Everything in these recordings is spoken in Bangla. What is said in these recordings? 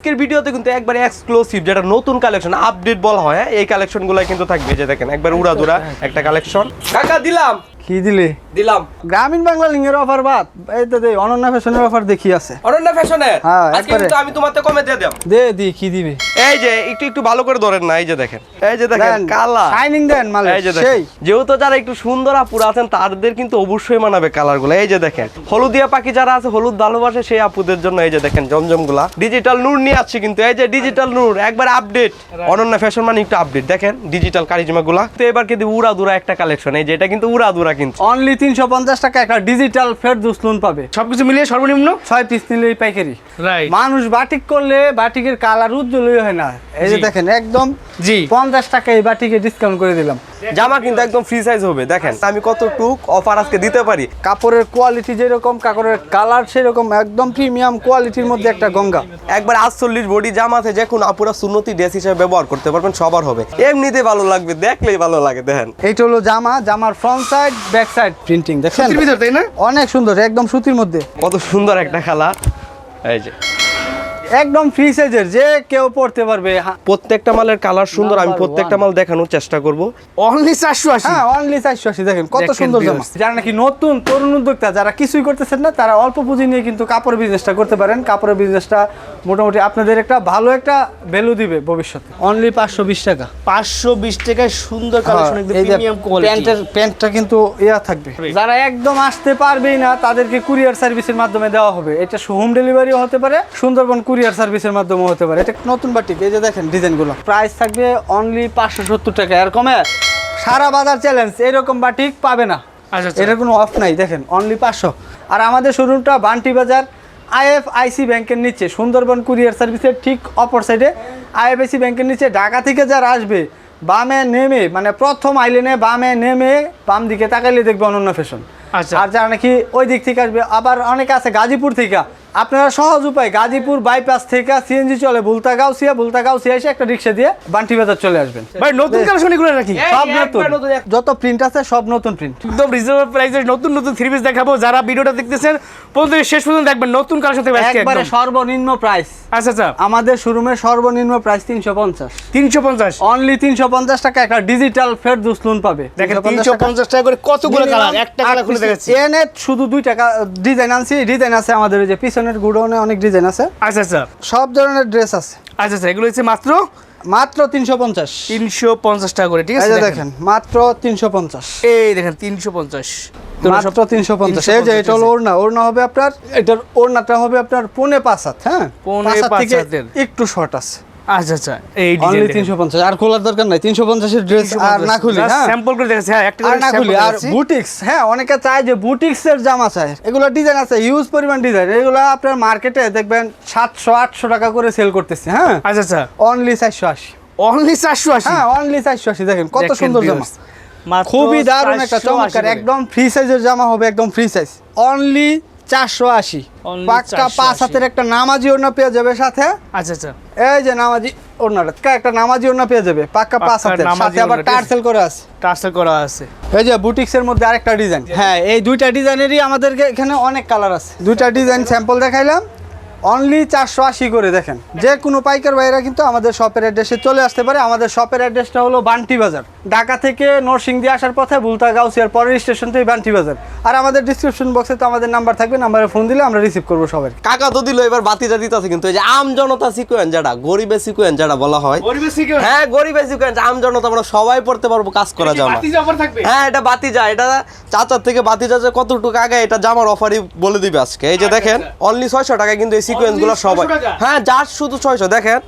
আজকের ভিডিওতে কিন্তু একবার এক্সক্লুসিভ যেটা নতুন কালেকশন আপডেট বলা হয় হ্যাঁ? এই কালেকশন গুলাই কিন্তু থাকবে যে দেখেন একবার উড়াদুরা একটা কালেকশন কাকা দিলাম। কি দিলে? দিলাম। গ্রামীণ বাংলা লিঙ্গের অফার বাদ এই তো দে অনন্য ফ্যাশনের অফার দেখি আছে। অনন্য ফ্যাশনে হ্যাঁ, আজকে। কিন্তু আমি তোমাতে কমে দিয়ে দেব। দে দি কি দিবে? এই যে একটু একটু ভালো করে ধরেন না এই যে দেখেন। এই যে দেখেন কালা শাইনিং দেন মালে এই যে দেখেন। যেহেতু যারা একটু সুন্দর আপুরা আছেন তাদের কিন্তু অবশ্যই মানাবে কালারগুলো এই যে দেখেন হলুদিয়া পাখি যারা আছে হলুদ ভালোবাসে সেই আপুদের জন্য এই যে দেখেন জমজমগুলা ডিজিটাল নূর নিয়ে আসছে কিন্তু এই যে ডিজিটাল নূর একবার আপডেট অনন্য ফ্যাশন মানে একটু আপডেট দেখেন ডিজিটাল কারিজমা গুলা। তো এবার কিন্তু উড়া দুরা একটা কালেকশন এই যে এটা কিন্তু উড়া দুরা কিন্তু। অনলি তিনশো পঞ্চাশ টাকা একটা ডিজিটাল ফেরদুস লোন পাবে। সবকিছু মিলিয়ে সর্বনিম্ন? ছয় পিস নিলেই পাইকারি। রাইট মানুষ বাটিক করলে বাটিকের কালার উজ্জ্বলই হয় না। এই যে দেখেন একদম জি। পঞ্চাশ টাকা এই বাটিকে ডিসকাউন্ট করে দিলাম। জামা কিন্তু একদম ফ্রি সাইজ হবে। দেখেন আমি কত টুক অফার আজকে দিতে পারি? কাপড়ের কোয়ালিটি যেরকম কাপড়ের কালার সেরকম একদম প্রিমিয়াম কোয়ালিটির মধ্যে একটা গঙ্গা। একবার আটচল্লিশ বডি জামা আছে যে কোনো আপুরা সুন্নতি ড্রেস হিসেবে ব্যবহার করতে পারবেন সবার হবে। এমনিতে ভালো লাগবে দেখলেই ভালো লাগে দেখেন। এইটা হলো জামা জামার front side back side printing দেখেন? ভিতর তাই না? অনেক সুন্দর একদম সুতির মধ্যে। কত সুন্দর একটা খেলা। এই যে। একদম ফ্রি সাইজের যে কেউ পড়তে পারবে প্রত্যেকটা মালের কালার সুন্দর আমি প্রত্যেকটা মাল দেখানোর চেষ্টা করব। অনলি চারশো আশি। হ্যাঁ অনলি চারশো আশি দেখেন কত সুন্দর জামা। যারা নাকি নতুন তরুণ উদ্যোক্তা যারা কিছুই করতেছেন না তারা অল্প পুঁজি নিয়ে কিন্তু কাপড় বিজনেসটা করতে পারেন। কাপড়ের বিজনেসটা মোটামুটি আপনাদের একটা ভালো একটা ভ্যালু দিবে ভবিষ্যতে। অনলি পাঁচশো বিশ টাকা। পাঁচশো বিশ টাকায় সুন্দর কালেকশন একদম হ্যাঁ, যে প্রিমিয়াম কোয়ালিটি প্যান্টের প্যান্টটা কিন্তু ইয়া থাকবে। যারা একদম আসতে পারবেই না তাদেরকে কুরিয়ার সার্ভিসের মাধ্যমে দেওয়া হবে। এটা হোম ডেলিভারিও হতে পারে সুন্দরবন কুরিয়ার সার্ভিসের মাধ্যমেও হতে পারে। এটা নতুন বাটিক এই যে দেখেন ডিজাইনগুলো। প্রাইস থাকবে অনলি পাঁচশো সত্তর টাকা আর কমে সারা বাজার চ্যালেঞ্জ এরকম বাটিক পাবে না। আচ্ছা, আচ্ছা। এটা কোনো অফ নাই দেখেন অনলি পাঁচশো। আর আমাদের শোরুমটা বান্টি বাজার আইএফআইসি ব্যাংকের নিচে সুন্দরবন কুরিয়ার সার্ভিসের ঠিক অপর সাইডে আইএফআইসি ব্যাংকের নিচে ঢাকা থেকে যারা আসবে বামে নেমে মানে প্রথম আইলেনে বামে নেমে বাম দিকে তাকাইলে দেখবে অনন্য ফ্যাশন আচ্ছা। আর যারা নাকি ওই দিক থেকে আসবে আবার অনেকে আছে গাজীপুর থেকে আপনারা সহজ উপায় গাজীপুর বাইপাস থেকে সিএনজি চলে বুলতা গাউসিয়া বুলতা গাউসিয়া এসে একটা রিক্সা দিয়ে বান্টি বাজার চলে আসবেন। ভাই নতুন কালেকশন এগুলো নাকি? সব নতুন। যত প্রিন্ট আছে সব নতুন প্রিন্ট একদম রিজনেবল প্রাইসে নতুন নতুন থ্রি পিস দেখাবো। যারা ভিডিওটা দেখতেছেন থেকে শেষ পর্যন্ত দেখবেন নতুন কালেকশন থেকে আজকে একবারে সর্বনিম্ন প্রাইস আচ্ছা আচ্ছা। আমাদের শোরুমের সর্বনিম্ন প্রাইস তিনশো পঞ্চাশ। তিনশো পঞ্চাশ। অনলি তিনশো পঞ্চাশ টাকা একটা ডিজিটাল ফেরদুস লোন পাবে। দেখেন 350 তিনশো টাকা। পঞ্চাশ টাকা করে কতগুলো কালার একটা কালার খুলে। দেখাচ্ছি। এনে শুধু দুই টাকা ডিজাইন আনছি ডিজাইন আছে আমাদের ওই যে পিছনের গুডাউনে অনেক ডিজাইন আছে। আচ্ছা আচ্ছা। সব ধরনের ড্রেস আছে। আচ্ছা আচ্ছা এগুলো হচ্ছে মাত্র? মাত্র তিনশো পঞ্চাশ। তিনশো পঞ্চাশ টাকা করে ঠিক আছে? দেখেন। দেখেন মাত্র তিনশো পঞ্চাশ। এই দেখেন তিনশো পঞ্চাশ। মাত্র তিনশো পঞ্চাশ। এই যে এটা হলো ওড়না। ওড়না হবে আপনার এটার ওড়নাটা হবে আপনার পৌনে পাঁচ হাত হ্যাঁ? পৌনে পাঁচ হাত থেকে একটু শর্ট আছে। আচ্ছা আচ্ছা এই অনলি আর খোলার দরকার নাই। ড্রেস আর না খুলি হ্যাঁ? স্যাম্পল করে দেখাচ্ছি হ্যাঁ একটা আর না খুলি আর বুটিক্স হ্যাঁ অনেকে চায় যে বুটিক্স এর জামা চায়। এগুলো ডিজাইন আছে হিউজ পরিমাণ ডিজাইন এগুলো আপনার মার্কেটে দেখবেন সাতশো আটশো টাকা করে সেল করতেছে হ্যাঁ? আচ্ছা আচ্ছা। অনলি হ্যাঁ অনলি চারশো আশি দেখেন কত সুন্দর জামা। খুবই দারুণ একটা চমৎকার একদম ফ্রি সাইজের জামা হবে একদম ফ্রি সাইজ অনলি চারশো আশি। পাক্কা পাঁচ হাতের একটা নামাজি ওড়না পেয়ে যাবে সাথে। আচ্ছা আচ্ছা। এই যে নামাজি ওড়নাটা একটা নামাজি ওড়না পেয়ে যাবে পাক্কা পাঁচ হাতের। সাথে আবার। টার্সেল করে আছে। টার্সেল করা আছে। এই যে বুটিক্স এর মধ্যে আরেকটা ডিজাইন। হ্যাঁ এই দুইটা ডিজাইনেরই আমাদেরকে এখানে অনেক কালার আছে। দুইটা ডিজাইন স্যাম্পল দেখাইলাম। অনলি চারশো আশি করে দেখেন। যে কোনো পাইকার ভাইরা কিন্তু আমাদের শপের অ্যাড্রেসে চলে আসতে পারে। আমাদের শপের অ্যাড্রেসটা হলো বান্টি বাজার। ঢাকা থেকে নরসিংদী আসার পথে বুলতা গাউসিয়ার পরের স্টেশন থেকে বান্টি বাজার। আর আমাদের ডিসক্রিপশন বক্সে তো আমাদের নাম্বার থাকবে নাম্বারে ফোন দিলে আমরা রিসিভ করব সবাই। কাকা তো দিল এবার বাতিটা দিতেছে কিন্তু এই যে আম জনতা সিকুয়েন যেটা গরিবের সিকুয়েন যেটা বলা হয়। হ্যাঁ গরিবের সিকুয়েন আম জনতা আমরা সবাই পড়তে পারব কাজ করা জামা হ্যাঁ এটা বাতি যা এটা চাচার থেকে বাতি যা যে কতটুকু আগে এটা জামার অফারই বলে দিবে আজকে। এই যে দেখেন অনলি ছয়শো টাকা কিন্তু এই সিকুয়েন্সগুলো Only সবাই হ্যাঁ যার শুধু ছয়শো দেখেন।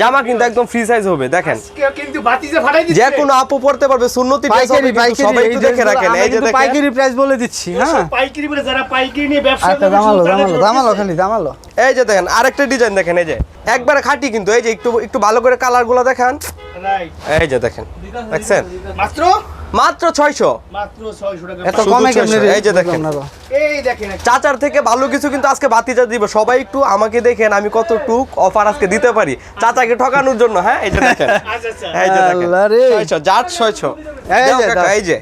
জামা কিন্তু একদম ফ্রি সাইজ হবে দেখেন। কিন্তু বাতিজে ফাটাই যে কোনো আপু পড়তে পারবে সুন্নতি ড্রেস হবে পাইকারি কিন্তু সবাই একটু দেখে রাখেন এই যে দেখেন। পাইকারি প্রাইস বলে দিচ্ছি হ্যাঁ। পাইকারি বলে যারা পাইকারি নিয়ে ব্যবসা আচ্ছা দামালো দামালো দামালো খালি দামালো। এই যে দেখেন আরেকটা ডিজাইন দেখেন এই যে। একবারে খাঁটি কিন্তু এই যে একটু একটু ভালো করে কালারগুলো দেখান। এই যে দেখেন দেখছেন? মাত্র? মাত্র ছয়শো। মাত্র 600 টাকা। এত কমে কেমনে এই যে দেখেন। এই দেখেন চাচার থেকে ভালো কিছু কিন্তু আজকে বাতিজা দিব। সবাই একটু আমাকে দেখেন আমি কত টুক অফার আজকে দিতে পারি। চাচাকে ঠকানোর জন্য হ্যাঁ? এই যে দেখেন। আচ্ছা আচ্ছা। এই যে দেখেন। আল্লাহ রে। ছয়শো জাত ছয়শো। এই যে, এই যে।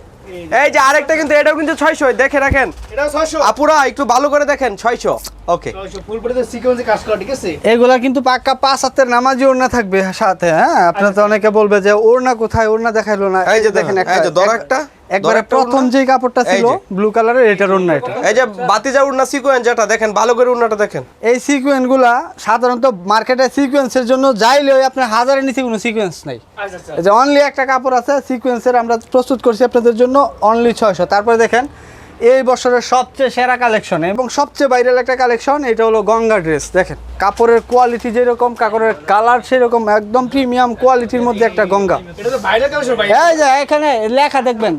এই যে আরেকটা কিন্তু এটাও কিন্তু ছয়শো। দেখে রাখেন। 600 আপুরা একটু ভালো করে দেখেন ছয়শো। ওকে 600 ফুল বডিতে সিকোয়েন্সে কাজ করা ঠিক আছে? এগুলা কিন্তু পাক্কা পাঁচ হাতের নামাজি ওড়না থাকবে সাথে হ্যাঁ? আপনার তো অনেকে বলবে যে ওড়না কোথায়? ওড়না দেখাইলো না। এই যে দেখেন, এই একটা, একবারে প্রথম যে কাপড়টা ছিল ব্লু কালারের এটার ওড়না এটা। এই যে বাতিজা উড়না সিকোয়েন্স যেটা দেখেন ভালো করে উড়নাটা দেখেন। এই সিকোয়েন্সগুলা সাধারণত মার্কেটে সিকোয়েন্সের জন্য যাইলেও আপনার হাজারের নিচে কোনো সিকোয়েন্স নাই। আচ্ছা আচ্ছা এই যে অনলি একটা কাপড় আছে সিকোয়েন্সের আমরা প্রস্তুত করছি আপনাদের জন্য অনলি ছয়শো। তারপরে দেখেন এই বছরের সবচেয়ে সেরা কালেকশন এবং সবচেয়ে ভাইরাল একটা কালেকশন এটা হলো গঙ্গা ড্রেস দেখেন কাপড়ের কোয়ালিটি যেরকম কাপড়ের কালার সেরকম একদম প্রিমিয়াম কোয়ালিটির মধ্যে একটা গঙ্গা। এই যে এখানে লেখা দেখবেন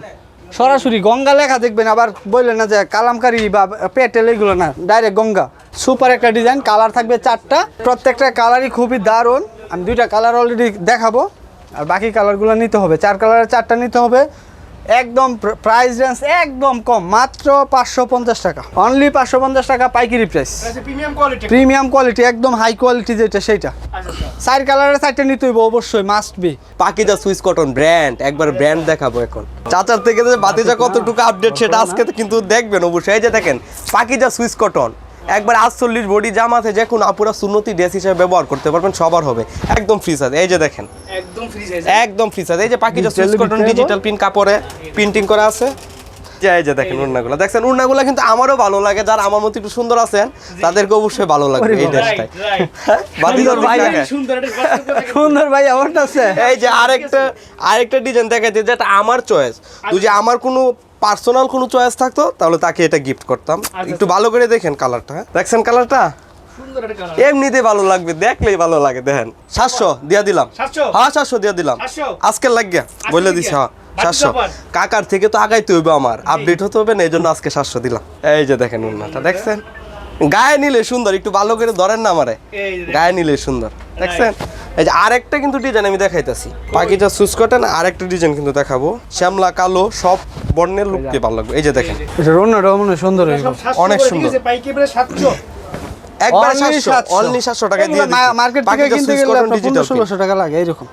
সরাসরি গঙ্গা লেখা দেখবেন আবার বললেন না যে কালামকারি বা পেটেল এগুলো না ডাইরেক্ট গঙ্গা। সুপার একটা ডিজাইন কালার থাকবে চারটা। প্রত্যেকটা কালারই খুবই দারুণ। আমি দুইটা কালার অলরেডি দেখাবো আর বাকি কালারগুলো নিতে হবে। চার কালারের চারটা নিতে হবে। একদম প্রাইস রেঞ্জ একদম কম মাত্র পাঁচশো পঞ্চাশ টাকা। অনলি পাঁচশো পঞ্চাশ টাকা পাইকারি প্রাইস প্রিমিয়াম কোয়ালিটি একদম হাই কোয়ালিটি যেটা সেইটা। আচ্ছা আচ্ছা। চার কালারের চারটা নিতে হইব অবশ্যই must be Pakiza Swiss cotton brand একবার ব্র্যান্ড দেখাবো এখন। চাচার থেকে যে বাতিজা কতটুকু আপডেট সেটা আজকে কিন্তু দেখবেন অবশ্যই। এই যে দেখেন পাকিজা সুইস কটন। একবার আটচল্লিশ বডি জামাতে যে কোনো আপুরা সুন্নতি ড্রেস হিসেবে ব্যবহার করতে পারবেন সবার হবে। একদম ফ্রি সাইজ এই যে দেখেন। একদম ফ্রি সাইজ একদম ফ্রি সাইজ এই যে Pakiza Digital cotton digital print কাপড়ে প্রিন্টিং করা আছে। এই যে দেখেন দেখছেন কিন্তু আমারও ভালো লাগে যারা আমার মতো একটু সুন্দর আছেন তাদেরকে অবশ্যই ভালো লাগবে এই ড্রেসটাই। বাতিজা সুন্দর ভাই। সুন্দর আমার আছে। এই যে আরেকটা আরেকটা ডিজাইন যেটা আমার চয়েস যদি আমার কোনো পার্সোনাল কোনো চয়েস থাকতো তাহলে তাকে এটা গিফট করতাম। একটু ভালো করে দেখেন কালারটা হ্যাঁ? দেখছেন কালারটা এমনিতে ভালো লাগবে দেখলেই ভালো লাগে দেখেন। সাতশো দিয়া দিলাম। 700? হ্যাঁ সাতশো দিয়া দিলাম। 700? আজকের লাগিয়া বলে দিছি হ্যাঁ সাতশো। কাকার থেকে তো আগাইতে হইবে আমার আপডেট হতে হবে না এই জন্য আজকে সাতশো দিলাম। এই যে দেখেন উন্নাটা দেখছেন? গায়ে নিলে সুন্দর একটু ভালো করে ধরেন না আমারে। গায়ে নিলে সুন্দর দেখছেন? এই যে আরেকটা কিন্তু ডিজাইন আমি দেখাইতেছি। পাকিটা সুস কটন আরেকটা ডিজাইন কিন্তু দেখাবো। শ্যামলা কালো সব বর্ণের লুকটি ভালো লাগবে। এই যে দেখেন। এটা রোনাটা মনে সুন্দর হইব। অনেক সুন্দর। দিয়েছে, পাইকারি প্রায় 700 একবার Only 700 অনলি 700 টাকা দিয়ে মার্কেট থেকে কিনতে গেলে কটন আপনার ডিজিটাল পনেরো ষোলোশো টাকা লাগে এরকম।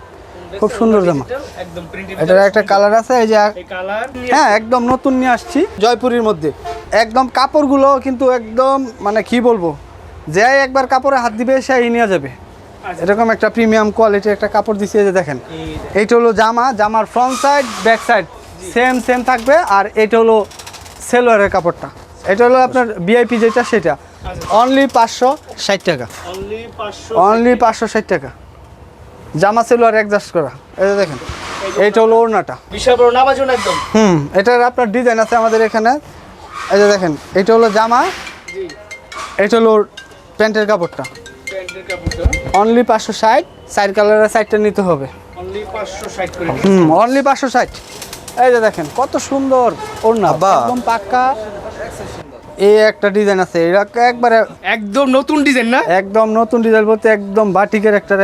খুব সুন্দর জামা। একদম প্রিন্টেড এটার একটা কালার আছে এই যে এই কালার হ্যাঁ একদম নতুন নিয়ে আসছি জয়পুরের মধ্যে। একদম কাপড়গুলো কিন্তু একদম মানে কি বলব যে একবার কাপড়ে হাত দিবে সেই নিয়ে যাবে। এরকম একটা প্রিমিয়াম কোয়ালিটির একটা কাপড় দিচ্ছে যে দেখেন। এইটা হলো জামা জামার front side back side same same থাকবে। আর এটা হলো সেলোয়ারের কাপড়টা। এটা হলো আপনার ভিআইপি যেটা সেটা। অনলি পাঁচশো ষাট টাকা। অনলি পাঁচশো ষাট টাকা। জামা সেলোয়ার অ্যাডজাস্ট করা। এই যে দেখেন। এইটা হলো ওড়নাটা। বিশাল বড় নামাজন একদম। হুম এটার আপনার ডিজাইন আছে আমাদের এখানে। এই যে দেখেন এটা হলো জামা এটা হলো প্যান্টের কাপড়টা। অনলি পাঁচশো ষাট সাইড কালারের সাইডটা নিতে হবে। অনলি 560 করে হুম অনলি পাঁচশো ষাট। এই যে দেখেন কত সুন্দর ওড়না। একদম পাক্কা। এই একটা ডিজাইন আছে এটা একবারে একদম নতুন ডিজাইন না? একদম নতুন ডিজাইন বলতে একদম বাটিকের একটা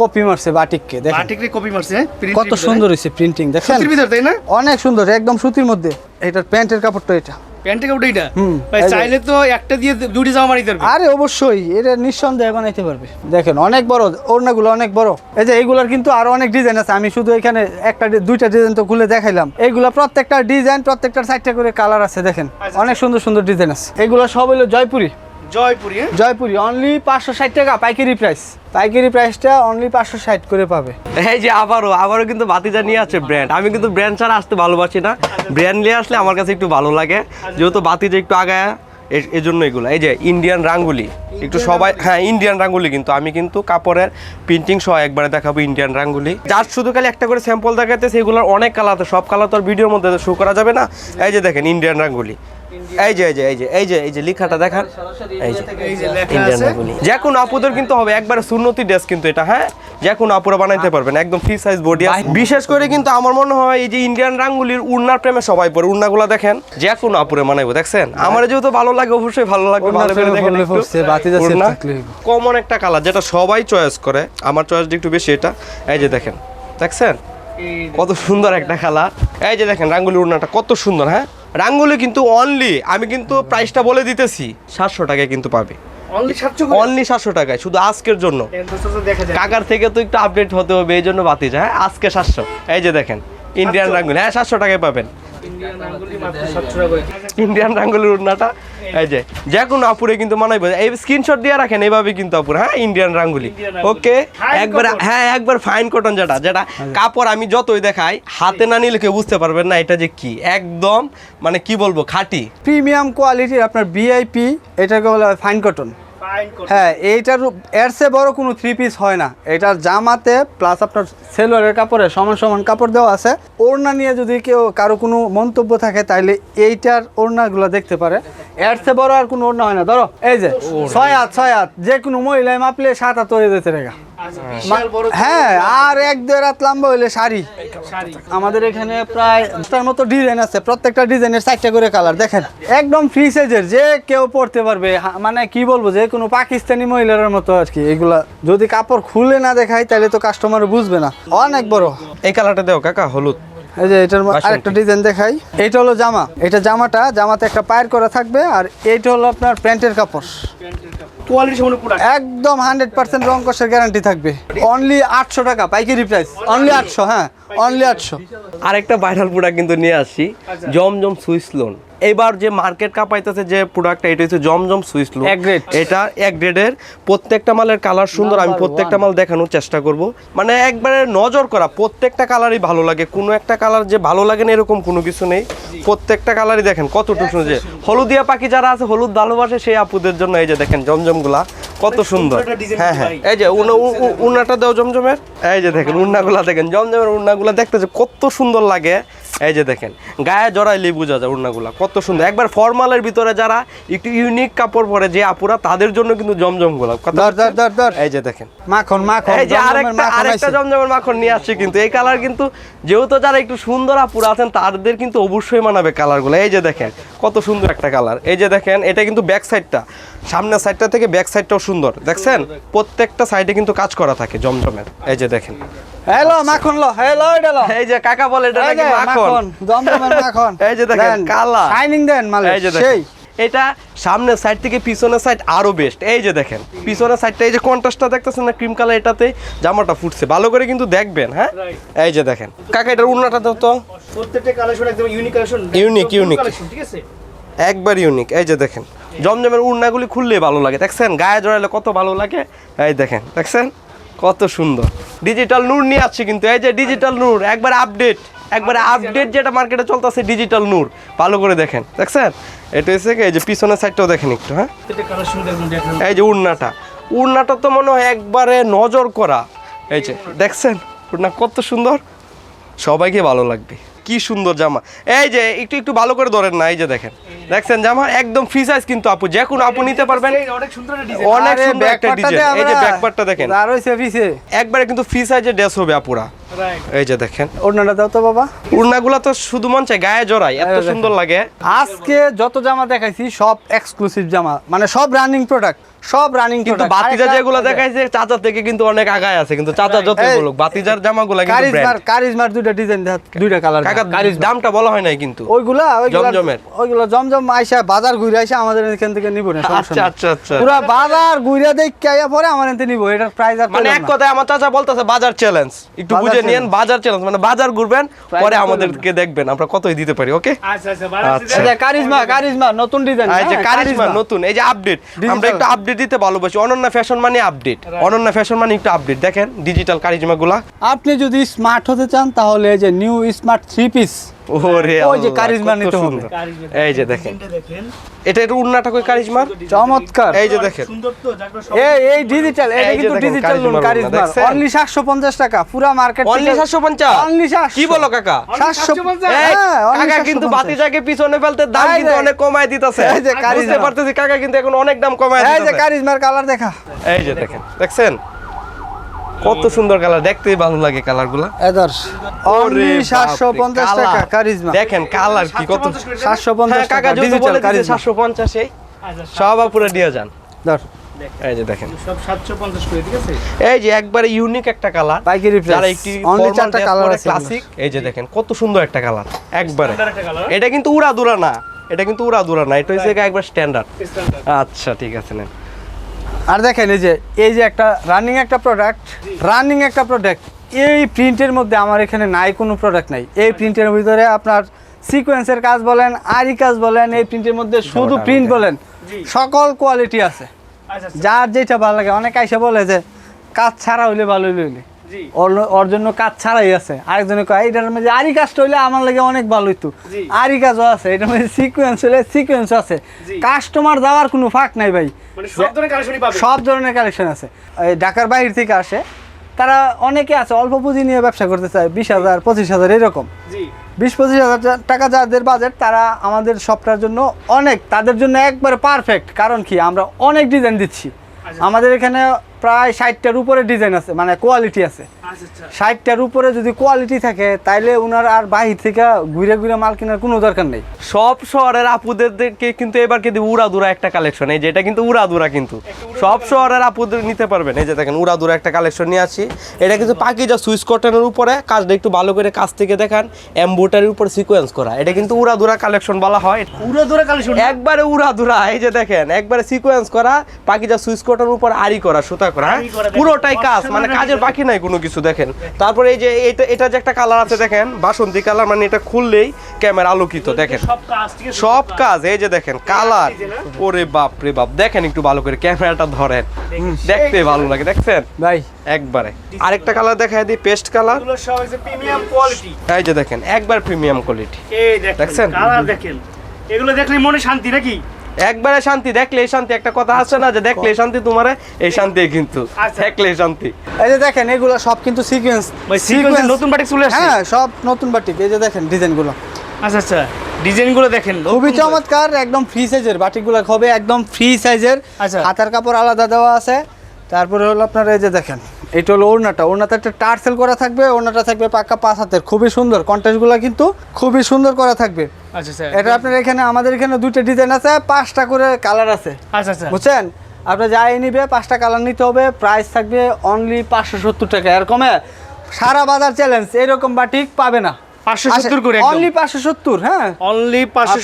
কপি মারছে বাটিককে দেখেন। বাটিকরে কপি মারছে হ্যাঁ? কত সুন্দর হয়েছে প্রিন্টিং দেখেন। সুতির ভিতর তাই না? অনেক সুন্দর একদম সুতির মধ্যে। এটার প্যান্টের কাপড়টা এটা। প্যান্টের কাপড় এটা ভাই চাইলে তো একটা দিয়ে দুটি জামা মারিতে পারবে আরে অবশ্যই এটা নিঃসন্দেহে বানাইতে পারবে। দেখেন অনেক বড় ওড়নাগুলো অনেক বড়। এই যে এইগুলোর কিন্তু আরও অনেক ডিজাইন আছে। আমি শুধু এখানে একটা দুইটা ডিজাইন তো খুলে দেখাইলাম। এইগুলা প্রত্যেকটা ডিজাইন প্রত্যেকটার সাইডটা করে কালার আছে দেখেন। আচ্ছা, অনেক সুন্দর সুন্দর ডিজাইন আছে। এগুলো সব হলো জয়পুরি। জয়পুরি হ্যাঁ? জয়পুরি অনলি পাঁচশো ষাট টাকা পাইকারি প্রাইস পাইকারি প্রাইসটা অনলি পাঁচশো ষাট করে পাবে। এই যে আবারও আবারও কিন্তু বাতিজা নিয়ে আছে ব্র্যান্ড আমি কিন্তু ব্র্যান্ড ছাড়া আসতে ভালোবাসি না। ব্র্যান্ড নিয়ে আসলে আমার কাছে একটু ভালো লাগে। যেহেতু বাতিজা একটু আগায় এ- জন্য এগুলো। এই যে ইন্ডিয়ান রাঙ্গুলি। একটু সবাই হ্যাঁ ইন্ডিয়ান রাঙ্গুলি কিন্তু। আমি কিন্তু কাপড়ের প্রিন্টিং সহ একবারে দেখাবো ইন্ডিয়ান রাঙ্গুলি। যার শুধু খালি একটা করে স্যাম্পল দেখাতে সেগুলোর অনেক কালার সব কালার তো আর ভিডিওর মধ্যে শো করা যাবে না। এই যে দেখেন ইন্ডিয়ান রাঙ্গুলি। এই যে এই যে এই যে এই যে এই যে লেখাটা দেখান। এই যে এই যে লেখা ইন্ডিয়ান আছে। রাঙ্গুলি যে কোনো আপুদের কিন্তু হবে একবারে সুন্নতি ড্রেস কিন্তু এটা হ্যাঁ? যে কোনো আপুরা বানাইতে পারবেন একদম ফ্রি সাইজ বডি বিশেষ করে কিন্তু আমার মনে হয় এই যে ইন্ডিয়ান রাঙ্গুলির উন্নার প্রেমে সবাই পরে উন্নাগুলো দেখেন যে কোনো আপুরে বানাইবো দেখছেন? আমার যেহেতু ভালো লাগে অবশ্যই ভালো লাগবে ভালো করে দেখেন। কমন একটা। কালার যেটা সবাই চয়েস করে। আমার চয়েসটা একটু বেশি এটা। এই যে দেখেন দেখছেন? কত সুন্দর একটা খেলা এই যে দেখেন রাঙ্গুলি উড়নাটা কত সুন্দর হ্যাঁ? রাঙ্গুলি কিন্তু অনলি আমি কিন্তু প্রাইসটা বলে দিতেছি সাতশো টাকায় কিন্তু পাবে। অনলি 700 অনলি সাতশো টাকায় শুধু আজকের জন্য। কাকার থেকে তো একটু আপডেট হতে হবে এই জন্য বাতি যায় হ্যাঁ? আজকে সাতশো। এই যে দেখেন ইন্ডিয়ান রাঙ্গুলি হ্যাঁ সাতশো টাকায় পাবেন। ইন্ডিয়ান রাঙ্গুলির উন্নাটা এই যে যে কোনো আপুরে কিন্তু মানাইবে। এই স্ক্রিনশট দিয়ে রাখেন এইভাবে কিন্তু আপুর হ্যাঁ ইন্ডিয়ান রাঙ্গুলি ওকে একবার হ্যাঁ একবার ফাইন কটন যেটা যেটা কাপড় আমি যতই দেখাই হাতে না নিলে কেউ বুঝতে পারবেন না এটা যে কি। একদম মানে কি বলব খাঁটি। প্রিমিয়াম কোয়ালিটির আপনার ভিআইপি এটাকে বলা হয় ফাইন কটন হ্যাঁ এইটার এর চেয়ে বড় কোনো থ্রি পিস হয় না। এটার জামাতে প্লাস আপনার সেলোয়ারের কাপড়ে সমান সমান কাপড় দেওয়া আছে। ওড়না নিয়ে যদি কেউ কারও কোনো মন্তব্য থাকে তাহলে এইটার ওড়নাগুলো দেখতে পারে। এর চেয়ে বড় আর কোনো ওড়না হয় না। ধরো এই যে ছয় হাত ছয় হাত যে কোনো মহিলায় মাপলে সাত হাত হয়ে যেতে রেখা হ্যাঁ। আর এক দেড় হাত লম্বা হইলে শাড়ি। আমাদের এখানে প্রায় তার মতো ডিজাইন আছে। প্রত্যেকটা ডিজাইনের চারটা করে কালার দেখেন একদম ফ্রি সাইজের যে কেউ পড়তে পারবে হা- মানে কি বলব যে কোনো পাকিস্তানি মহিলার মতো আর কি। এগুলা যদি কাপড় খুলে না দেখাই তাহলে তো কাস্টমার বুঝবে না। অনেক বড়। এই কালারটা দেও কাকা হলুদ। এই যে এটার আরেকটা ডিজাইন দেখাই। এটা হলো জামা। এটা জামাটা জামাতে একটা পায়ের করা থাকবে আর এইটা হলো আপনার প্যান্টের কাপড়। একদম হান্ড্রেড পার্সেন্ট রং কষের গ্যারান্টি থাকবে। অনলি আটশো টাকা পাইকারি প্রাইস অনলি আটশো হ্যাঁ। অনলি আটশো। আরেকটা ভাইরাল প্রোডাক্ট কিন্তু নিয়ে আসছি জমজম সুইস লোন এবার যে মার্কেট কাপাইতেছে যে প্রোডাক্টটা এটা হচ্ছে জমজম এক grade। এটা এক গ্রেডের প্রত্যেকটা মালের কালার সুন্দর আমি প্রত্যেকটা মাল দেখানোর চেষ্টা করব। মানে একবারে নজর করা প্রত্যেকটা কালারই ভালো লাগে। কোনো একটা কালার যে ভালো লাগে না এরকম কোনো কিছু নেই। প্রত্যেকটা কালারই দেখেন কতটুকু যে হলুদিয়া পাখি যারা আছে হলুদ ভালোবাসে সেই আপুদের জন্য এই যে দেখেন জমজমগুলা কত সুন্দর। হ্যাঁ হ্যাঁ। এই যে উনা- উ- উ- উন্নাটা দাও জমজমের। এই যে দেখেন উন্নাগুলা দেখেন জমজমের উন্নাগুলা দেখতে যে কত সুন্দর লাগে। এই যে দেখেন গায়ে জড়াইলেই বোঝা যায় উন্নাগুলা কত সুন্দর। একবার ফর্মালের ভিতরে যারা একটু ইউনিক কাপড় পরে যে আপুরা তাদের জন্য কিন্তু জমজম ধর এই যে দেখেন। মাখন মাখন এই যে আরেকটা আরেকটা জমজমের মাখন নিয়ে আসছে কিন্তু। এই কালার কিন্তু যেহেতু যারা একটু সুন্দর আপুরা আছেন তাদের কিন্তু অবশ্যই মানাবে কালারগুলো এই যে দেখেন কত সুন্দর একটা কালার। এই যে দেখেন এটা কিন্তু ব্যাক সাইডটা সামনের সাইডটা থেকে ব্যাক সাইডটাও সুন্দর। দেখছেন? প্রত্যেকটা সাইডে কিন্তু কাজ করা থাকে জমজমের। এই যে দেখেন। হ্যালো মাখন লো। হ্যালো এটা লো। এই যে কাকা বলে এটা নাকি মাখন? জমজমের মাখন। এই যে দেখেন, কালা। শাইনিং দেন মালে এই যে সেই। দেখেন এটা সামনের সাইড থেকে পিছনের সাইড আরও বেস্ট এই যে দেখেন পিছনের সাইডটা এই যে কন্ট্রাস্টটা দেখতেছেন না ক্রিম কালার এটাতে জামাটা ফুটছে। ভালো করে কিন্তু দেখবেন হ্যাঁ? এই যে দেখেন কাকা এটার উন্নাটা তো। প্রত্যেকটা কালেকশন একদম ইউনিক কালেকশন unique. কালেকশন ঠিক আছে? একবার ইউনিক এই যে দেখেন জমজমের উন্নাগুলি খুললে ভালো লাগে। দেখছেন গায়ে জড়াইলে কত ভালো লাগে? এই দেখেন দেখছেন? কত সুন্দর। ডিজিটাল নূর নিয়ে আসছি কিন্তু এই যে ডিজিটাল নূর একবার আপডেট একবার আপডেট যেটা মার্কেটে চলতেছে ডিজিটাল নূর। ভালো করে দেখেন। দেখছেন? এটা এসে কি, এই যে পিছনের সাইডটাও দেখেন একটু হ্যাঁ? এই যে উড়নাটা। উড়নাটা তো মনে হয় একবারে নজর করা। এই যে দেখছেন? উড়না কত সুন্দর। সবাইকে ভালো লাগবে। কি সুন্দর জামা। এই যে একটু একটু ভালো করে ধরেন না এই যে দেখেন। দেখছেন জামা? একদম ফ্রি সাইজ কিন্তু আপু যে কোনো আপু নিতে পারবেন। অনেক সুন্দর অনেক সুন্দর একটা ডিজাইন এই যে। ব্যাকপার্টটা দেখেন। আর হইছে পিছে একবারে কিন্তু ফ্রি সাইজের ড্রেস হবে আপুরা। রাইট এই যে দেখেন। ওড়নাটা দাও তো বাবা। উড়নাগুলা তো শুধু মন চায় গায়ে জড়াই এত সুন্দর লাগে। আজকে যত জামা দেখাইছি সব এক্সক্লুসিভ জামা। মানে সব রানিং প্রোডাক্ট সব রানিং কিন্তু বাতিজা যেগুলো দেখাইছে চাচা থেকে কিন্তু অনেক আগায় আছে কিন্তু চাচা যত বলুক বাতিজার জামাগুলা কিন্তু কারিজমার ব্র্যান্ড কারিজমার দুইটা ডিজাইন দুইটা কালার কাকা দামটা বলা হয় নাই কিন্তু। ওইগুলা ওইগুলা জমজমের। ওইগুলা জমজম আইসা বাজার ঘুরে আইসা আমাদের এখান থেকে নিব না আচ্ছা আচ্ছা আচ্ছা। পুরা বাজার ঘুরে দেখে আইয়া পরে আমার এখান থেকে নিব এটার প্রাইস আর মানে এক কথায় আমার চাচা বলতেছে বাজার চ্যালেঞ্জ একটু বুঝে নিয়েন বাজার চ্যালেঞ্জ মানে বাজার ঘুরবেন পরে আমাদেরকে দেখবেন আমরা কতই দিতে পারি ওকে আচ্ছা আচ্ছা আচ্ছা। কারিজমা কারিজমা নতুন ডিজাইন এই যে কারিশমা নতুন এই যে আপডেট আমরা. একটু আপডেট দিতে ভালোবাসি। অনন্য ফ্যাশন মানে আপডেট অনন্যা ফ্যাশন মানে একটু আপডেট দেখেন ডিজিটাল কারিজমা গুলা আপনি যদি স্মার্ট হতে চান তাহলে যে নিউ স্মার্ট থ্রি পিস ওরে ওই যে কারিজমা নিতে হবে। এই যে দেখেন। এটা একটু উন্নাটা কই কারিজমার? চমৎকার। এই যে দেখেন। সুন্দর তো এই এই ডিজিটাল এটা কিন্তু দেখেন, ডিজিটাল লোন কারিজমা অনলি 750 টাকা পুরা মার্কেট অনলি সাতশো পঞ্চাশ? অনলি 700 কি বলো কাকা? 750 হ্যাঁ কাকা কিন্তু 750 পিছনে ফেলতে দাম কিন্তু অনেক কমায় দিতেছে। এই যে বুঝতে পারতেছি কাকা কিন্তু এখন অনেক দাম কমায় এই যে কারিজমার কালার দেখা। এই যে দেখেন দেখছেন? কত সুন্দর কালার দেখতেই ভালো লাগে কালারগুলা। এদর অনলি 750 টাকা কারিজমা। দেখেন কালার কি কত। 750 হ্যাঁ, টাকা ডিজিটাল কারিজমা। 750 এই আচ্ছা সব আপুরে দিয়ে যান। ধর। এই যে দেখেন। সব 750 করে ঠিক আছে? এই যে একবারে ইউনিক একটা কালার। পাইকারি যারা একটি অনলি চারটা কালার আছে ক্লাসিক এই যে দেখেন কত সুন্দর একটা কালার একবারে। কালার। এটা কিন্তু উড়া দুরা না এটা কিন্তু উড়া দুরা না এটা হচ্ছে একবার স্ট্যান্ডার্ড স্ট্যান্ডার্ড আচ্ছা ঠিক আছে নেন। আর দেখেন এই যে এই যে একটা রানিং একটা প্রোডাক্ট রানিং একটা প্রোডাক্ট এই প্রিন্টের মধ্যে আমার এখানে নাই কোনো প্রোডাক্ট নাই। এই প্রিন্টের ভিতরে আপনার সিকোয়েন্সের কাজ বলেন আরি কাজ বলেন এই প্রিন্টের মধ্যে শুধু প্রিন্ট বলেন সকল কোয়ালিটি আছে। আচ্ছা আচ্ছা। যার যেটা ভালো লাগে অনেক আইসা বলে যে কাজ ছাড়া হইলে ভালো হইলে। ওর জন্য কাজ ছাড়াই আছে। আরেকজনে কয় এইটার মধ্যে আরি কাজটা হইলে আমার লাগে অনেক ভালো হইতো। আরি কাজও আছে এটার মধ্যে সিকোয়েন্স হইলে সিকোয়েন্স আছে। কাস্টমার যাওয়ার কোনো ফাঁক নাই ভাই। মানে ধরনের সব ধরনের কালেকশন আছে। ঢাকার বাইরে থেকে আসে তারা অনেকে আছে অল্প পুঁজি নিয়ে ব্যবসা করতে চায় বিশ হাজার পঁচিশ হাজার এরকম। বিশ পঁচিশ হাজার টাকা যাদের বাজেট তারা আমাদের সবটার জন্য অনেক তাদের জন্য একবারে পারফেক্ট কারণ কি আমরা অনেক ডিজাইন দিচ্ছি। আচ্ছা। আমাদের এখানে প্রায় ষাটটার উপরে ডিজাইন আছে মানে কোয়ালিটি আছে। আচ্ছা আচ্ছা। ষাটটার উপরে যদি কোয়ালিটি থাকে তাইলে ওনার আর বাহির থেকে ঘুরে ঘুরে মাল কেনার কোনো দরকার নেই। সব শহরের আপুদেরকে কিন্তু এবার কিন্তু উড়াদুরা একটা কালেকশন এই যে এটা কিন্তু উড়াদুরা কিন্তু। সব শহরের আপুদের নিতে পারবেন। এই যে দেখেন উড়াদুরা একটা কালেকশন নিয়ে আসি। এটা কিন্তু পাকিজা সুইচ কটনের উপরে। কাজটা একটু ভালো করে কাজ থেকে দেখান। এম্বোটারির উপর সিকোয়েন্স করা। এটা কিন্তু উড়াদুরা কালেকশন বলা হয়। ধরে কালেকশন একবারে উড়াদুরা। এই যে দেখেন একবারে সিকোয়েন্স করা পাকিজা সুইচ কটনের উপর আরি করা সুতা করা হ্যাঁ? করা, পুরোটাই কাজ মানে কাজের বাকি নাই কোনো কিছু দেখেন। তারপরে এই যে এটা এটা যে একটা কালার আছে দেখেন বাসন্তী কালার মানে এটা খুললেই ক্যামেরা আলোকিত দেখেন। সব কাজ এই যে দেখেন কালার। ওরে বাপ রে বাপ দেখেন একটু ভালো করে ক্যামেরাটা ধরেন। দেখতে ভালো লাগে দেখছেন? ভাই। একবারে। আরেকটা কালার দেখায় দিই পেস্ট কালার। প্রিমিয়াম কোয়ালিটি এই যে দেখেন একবার প্রিমিয়াম কোয়ালিটি এই দেখেন দেখছেন? কালার দেখেন। এগুলো দেখলে মনে শান্তি নাকি? একবারে শান্তি দেখলে শান্তি একটা কথা আছে না যে দেখলে শান্তি তোমার এই শান্তি কিন্তু আচ্ছা। দেখলে শান্তি। এই যে দেখেন এগুলো সব কিন্তু সিকোয়েন্স ভাই সিকোয়েন্সের নতুন বাটিক চলে আসছে। হ্যাঁ সব নতুন বাটিক এই যে দেখেন ডিজাইনগুলো আচ্ছা আচ্ছা ডিজাইনগুলো দেখেন খুবই চমৎকার একদম ফ্রি সাইজের বাটিকগুলো হবে একদম ফ্রি সাইজের আচ্ছা। হাতার কাপড় আলাদা দেওয়া আছে। তারপরে হলো আপনার এই যে দেখেন এটা হলো ওড়নাটা। ওড়নাতে একটা টার্সেল করা থাকবে ওড়নাটা থাকবে পাক্কা পাঁচ হাতের। খুবই সুন্দর। কন্টেস্টগুলো কিন্তু খুবই সুন্দর করা থাকবে। আচ্ছা আচ্ছা এটা আপনার এখানে আমাদের এখানে দুইটা ডিজাইন আছে পাঁচটা করে কালার আছে। আচ্ছা আচ্ছা বুঝছেন? আপনি যাই নিবে পাঁচটা কালার নিতে হবে। প্রাইস থাকবে অনলি পাঁচশো সত্তর টাকা। এর কমে সারা বাজার চ্যালেঞ্জ এরকম বাটিক পাবে না। 570 করে অনলি পাঁচশো সত্তর হ্যাঁ? অনলি আর পাঁচশো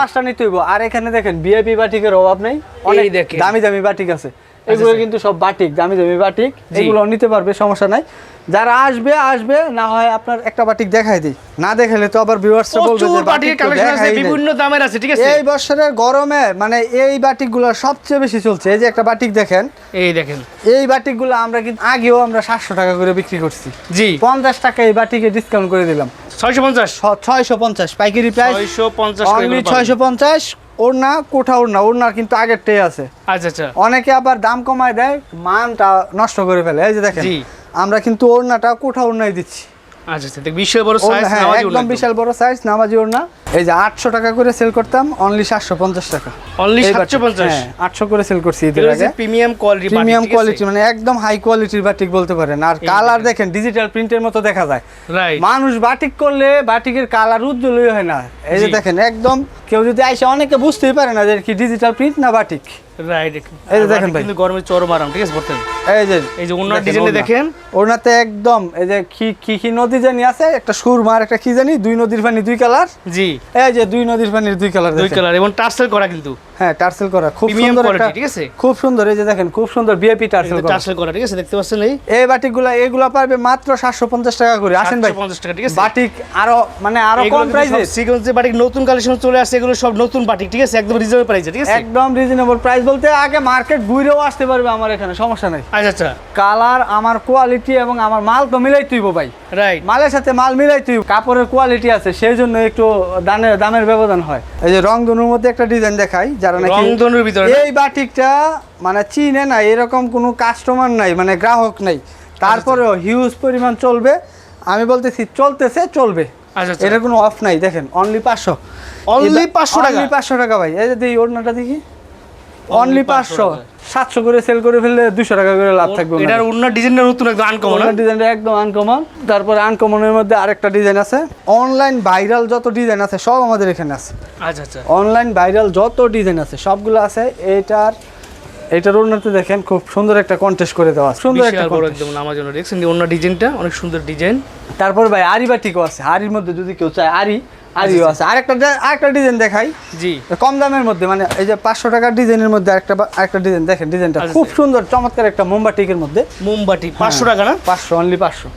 পাঁচটা নিতে হইব। আর এখানে দেখেন বিআইপি বাটিকের অভাব নেই। অনেক দামি দামি বাটিক আছে। এগুলো। কিন্তু সব বাটিক দামি দামি বাটিক এগুলো নিতে পারবে সমস্যা নাই। যারা আসবে আসবে না হয় আপনার একটা বাটিক দেখাই দিই। না দেখালে তো আবার ভিউয়ার্স বলবে প্রচুর যে বাটিক কালেকশন আছে বিভিন্ন দামের আছে ঠিক আছে? এই বছরের গরমে মানে এই বাটিকগুলো সবচেয়ে বেশি চলছে। এই যে একটা বাটিক দেখেন। এই দেখেন। এই বাটিকগুলো আমরা কিন্তু আগেও আমরা সাতশো টাকা করে বিক্রি করছি। জি। পঞ্চাশ টাকা এই বাটিকে ডিসকাউন্ট করে দিলাম। ছয়শো পঞ্চাশ? ছয়শো পঞ্চাশ। পাইকারি প্রাইস ছয়শো পঞ্চাশ অনলি ছয়শো পঞ্চাশ। ওড়না কোঠা ওড়না ওড়নার কিন্তু আগেরটাই আছে। আচ্ছা আচ্ছা। অনেকে আবার দাম কমায় দেয় মানটা নষ্ট করে ফেলে। এই যে দেখেন আমরা কিন্তু ওড়নাটা কোঠা ওড়নাই দিচ্ছি। আচ্ছা আচ্ছা বিশাল বড় সাইজ হ্যাঁ একদম বিশাল বড় সাইজ নামাজি ওড়না। এই যে আটশো টাকা করে সেল করতাম অনলি সাতশো পঞ্চাশ টাকা। অনলি সাতশো পঞ্চাশ? হ্যাঁ আটশো করে সেল করছি ঈদের আগে। প্রিমিয়াম কোয়ালিটি প্রিমিয়াম কোয়ালিটি মানে একদম হাই কোয়ালিটির বাটিক বলতে পারেন। আর কালার দেখেন। ডিজিটাল প্রিন্টের মতো দেখা যায়। মানুষ বাটিক করলে বাটিকের কালার উজ্জ্বলই হয় না। এই যে দেখেন একদম কেউ যদি আইসে অনেকে বুঝতেই পারে না যে কি ডিজিটাল প্রিন্ট না বাটিক। রাইট এই যে দেখেন ভাই। কিন্তু গরমে চরম আরাম ঠিক আছে বর্তমান এই যে এই যে অন্য দেখেন ডিজাইনে দেখেন। ওড়নাতে একদম এই যে কি কি কি নদী জানি আছে একটা সুরমার একটা কি জানি দুই নদীর পানি দুই কালার জি। এই যে দুই নদীর পানির দুই কালার দুই কালার এবং টার্সেল করা কিন্তু। হ্যাঁ টার্সেল করা। খুব সুন্দর একটা ঠিক আছে? খুব সুন্দর এই যে দেখেন খুব সুন্দর বিএপি টার্সেল করা। টার্সেল করা ঠিক আছে? দেখতে পাচ্ছেন এই? এই বাটিকগুলা এগুলা পারবে মাত্র সাতশো পঞ্চাশ টাকা করে। আসেন ভাই 750 টাকা, ঠিক আছে? বাটিক আরও মানে আরও কম প্রাইসে সিকোয়েন্সে বাটিক নতুন কালেকশন চলে আসছে এগুলো সব নতুন বাটিক ঠিক আছে? একদম রিজনেবল প্রাইসে ঠিক আছে? একদম রিজনেবল প্রাইস বলতে আগে মার্কেট ঘুরেও আসতে পারবে আমার এখানে সমস্যা নেই। আচ্ছা আচ্ছা। কালার আমার কোয়ালিটি এবং আমার মাল তো মিলাই তুইব ভাই। রাইট মালের সাথে মাল মিলাই তুই কাপড়ের কোয়ালিটি আছে সেই জন্য একটু দানের দামের ব্যবধান হয়। এই যে রং ধনুর মধ্যে একটা ডিজাইন দেখাই যারা নাকি রংধনুর ভিতরে এই বাটিকটা মানে চিনে না এরকম কোনো কাস্টমার নাই মানে গ্রাহক নাই। তারপরেও হিউজ পরিমাণ চলবে। আমি বলতেছি চলতেছে চলবে। আচ্ছা, আচ্ছা। এটা কোনো অফ নাই দেখেন অনলি পাঁচশো। অনলি পাঁচশো টাকা? পাঁচশো টাকা ভাই। এই যে ওড়নাটা দেখি। অনলি 500 পাঁচশো। সাতশো করে সেল করে ফেললে দুশো টাকা করে লাভ থাকবে এটার অন্য ডিজাইনটা নতুন একদম আনকমন ওনার ডিজাইনটা একদম আনকমন তারপরে আনকমনের মধ্যে আরেকটা ডিজাইন আছে। অনলাইন ভাইরাল যত ডিজাইন আছে সব আমাদের এখানে আছে। আচ্ছা আচ্ছা। অনলাইন ভাইরাল যত ডিজাইন আছে সবগুলো আছে। এটার এটার উন্নতি দেখেন খুব সুন্দর একটা কন্টেস্ট করে দেওয়া আছে। সুন্দর একটা একদম আমার জন্য দেখছেন অন্য ডিজাইনটা অনেক সুন্দর ডিজাইন তারপর ভাই আরি বাটিকও আছে। আরির মধ্যে যদি কেউ চায় আরি আরিও আছে আরেকটা আরেকটা ডিজাইন দেখাই। জি। কম দামের মধ্যে মানে এই যে পাঁচশো টাকার ডিজাইনের মধ্যে আরেকটা আরেকটা ডিজাইন দেখেন ডিজাইনটা আচ্ছা, খুব সুন্দর চমৎকার একটা মোমবাটিকের মধ্যে। মোমবাতি পাঁচশো টাকা না? পাঁচশো অনলি পাঁচশো।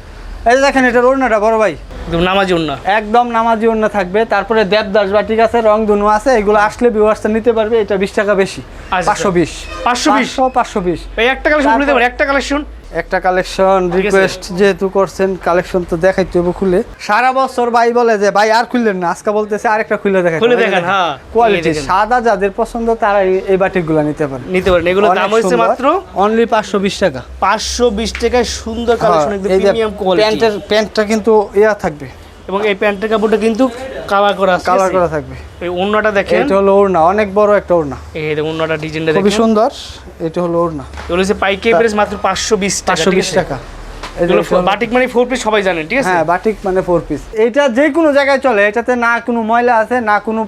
এই যে দেখেন এটার ওড়নাটা বড় ভাই। একদম নামাজি উন্না একদম নামাজি অন্য থাকবে। তারপরে দেবদাস বা ঠিক আছে রং ধনু আছে এগুলো আসলে ভিউয়ার্সটা নিতে পারবে এটা বিশ টাকা বেশি আচ্ছা। পাঁচশো বিশ। 520? পাঁচশো বিশ। এই একটা কালেকশন একটা কালেকশন একটা কালেকশন রিকোয়েস্ট যেহেতু করছেন কালেকশন তো দেখাইতে হবে খুলে। সারা বছর ভাই বলে যে ভাই আর খুললেন না। আজকে বলতেছে আরেকটা খুলে দেখাই খুলে দেখান, হ্যাঁ। কোয়ালিটি সাদা যাদের পছন্দ তারা এই- বাটিকগুলো নিতে পারে। নিতে পারেন। এগুলো দাম হয়েছে মাত্র? অনলি পাঁচশো বিশ টাকা। পাঁচশো বিশ টাকায় সুন্দর কালেকশন একদম হ্যাঁ, যে প্রিমিয়াম কোয়ালিটি প্যান্টের প্যান্টটা কিন্তু ইয়া থাকবে। এবং এই প্যান্টের কাপড়টা কিন্তু কালার করা আছে কালার করা থাকবে। এই ওড়নাটা দেখেন। এটা হলো ওড়না অনেক বড় একটা ওড়না। এই ডিজাইনটা সুন্দর এটা হলো ওড়না। এগুলো হচ্ছে পাইকারি প্রাইস মাত্র পাঁচশো বিশ টাকা। এগুলো বাটিক মানে ফোর পিস সবাই জানেন ঠিক আছে? হ্যাঁ বাটিক মানে ফোর পিস এটা যে কোনো জায়গায় চলে এটাতে না কোনো ময়লা আছে না কোনো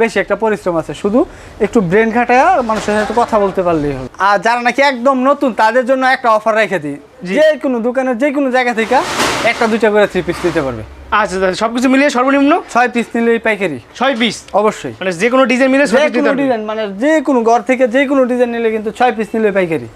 বেশি একটা পরিশ্রম আছে শুধু একটু ব্রেন খাটায় মানুষের সাথে কথা বলতে পারলেই হলো আর যারা নাকি একদম নতুন তাদের জন্য একটা অফার রেখে দিই। যে কোনো দোকানের যে কোনো জায়গা থেকে একটা দুইটা করে থ্রি পিস দিতে পারবে। আচ্ছা তাহলে সবকিছু মিলিয়ে সর্বনিম্ন? ছয় পিস নিলেই পাইকারি। ছয় পিস অবশ্যই। মানে যে কোনো ডিজাইন মিলে যে কোনো ডিজাইন মানে যে কোনো ঘর থেকে যে কোনো ডিজাইন নিলে কিন্তু ছয় পিস নিলে পাইকারি।